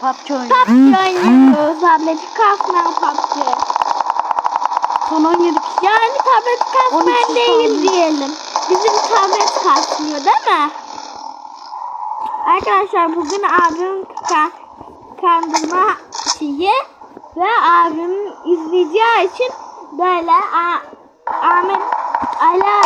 PUBG oynuyor. PUBG oynuyoruz. Tableti kasmayan PUBG. Son 17 kişi. Yani tablet kasmayan 12 değil diyelim. Bizim tablet kasmıyor değil mi? Arkadaşlar bugün abim ka kandırma şeyi ve abim izleyeceği için böyle Ahmet Ala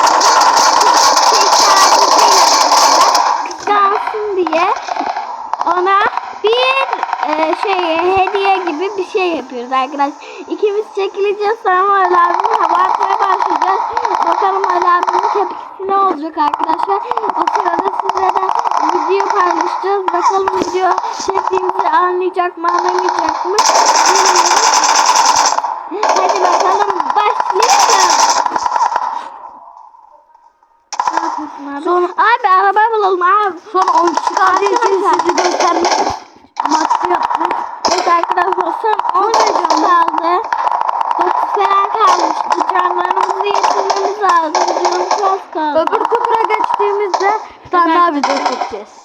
bir şey yapıyoruz arkadaşlar. İkimiz çekileceğiz sonra Ali abinin hava atmaya başlayacağız. Bakalım Ali abinin tepkisi ne olacak arkadaşlar. O sırada sizlere video paylaşacağız. Bakalım video çektiğimizi anlayacak mı anlamayacak mı. Hadi bakalım başlayalım. Ne yapıyorsun abi? Son- Abi araba bulalım abi. Son 10 kişi kaldığı için Arkadaşlar. sizi göstermek amaçlı yaptık. Evet arkadaşlar son 10 dakika kaldı. 9 falan kalmıştı. Canlarımızı yitirmemiz lazım. Canımız az kaldı. Öbür kupura geçtiğimizde bir tane daha video çekeceğiz.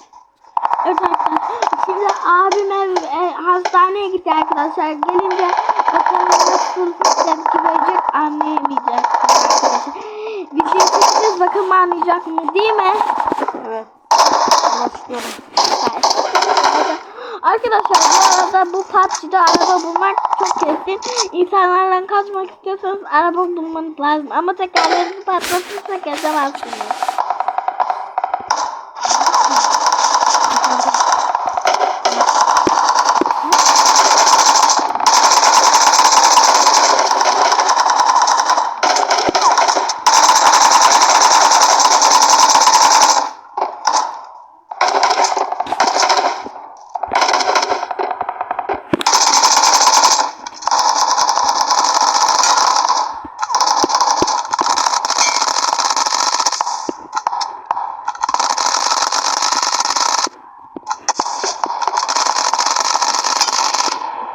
Evet arkadaşlar. Şimdi abim ev, e, hastaneye gitti arkadaşlar. Gelince bakalım nasıl tepki verecek anlayamayacak arkadaşlar. Bir şey çekeceğiz bakalım anlayacak mı değil mi? Evet. Başlıyorum. Arkadaşlar bu arada bu PUBG'de araba bulmak çok kesin. İnsanlardan kaçmak istiyorsanız araba bulmanız lazım. Ama tekerlerinizi patlatırsa gezemezsiniz.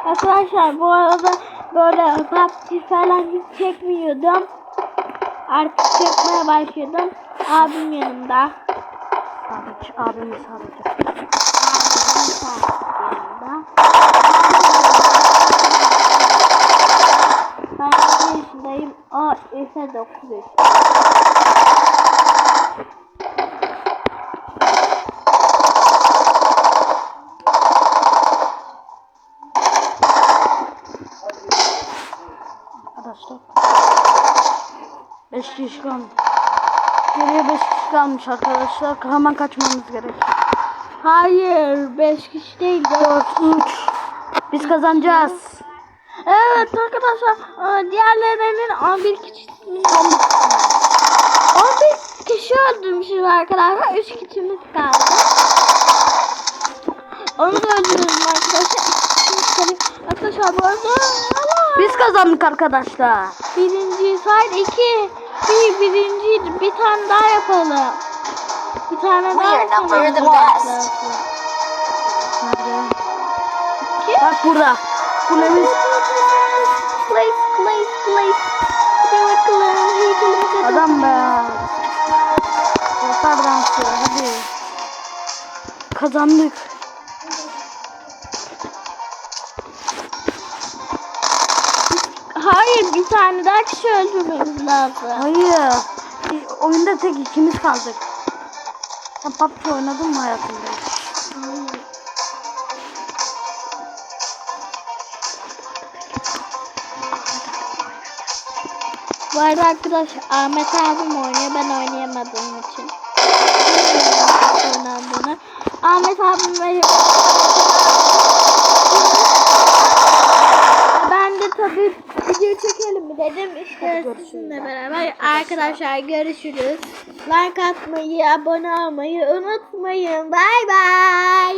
Arkadaşlar bu arada böyle PUBG falan hiç çekmiyordum. Artık çekmeye başladım. Abim yanımda. Sadıç. Abimin yanımda. Ben 7 yaşındayım. O ise 9 yaşında. Arkadaşlar. 5 kişi kalmış. Geriye 5 kişi kalmış arkadaşlar. Hemen kaçmamız gerek. Hayır 5 kişi değil 4. 3. Biz kazanacağız. Evet arkadaşlar e, diğerlerinin 11 kişi 11 kişi öldürmüşüz arkadaşlar 3 kişimiz kaldı. Onu da öldürelim arkadaşlar. Arkadaşlar bu arada Biz kazandık arkadaşlar. birinci sayın 2 bir birinci bir tane daha yapalım. Bir tane We daha yapalım. the best. Kim? Bak burada. Kulemiz. Place, place, place. Hadi de- Adam be. Dansı. Hadi. Kazandık. Hayır bir tane daha kişi öldürmemiz lazım. Hayır. Biz oyunda tek ikimiz kaldık. Sen PUBG oynadın mı hayatında? Bu arada arkadaş Ahmet abim oynuyor ben oynayamadığım için. Oynandığını. Ahmet abim ve sizinle beraber arkadaşlar görüşürüz. Like atmayı, abone olmayı unutmayın. Bay bay.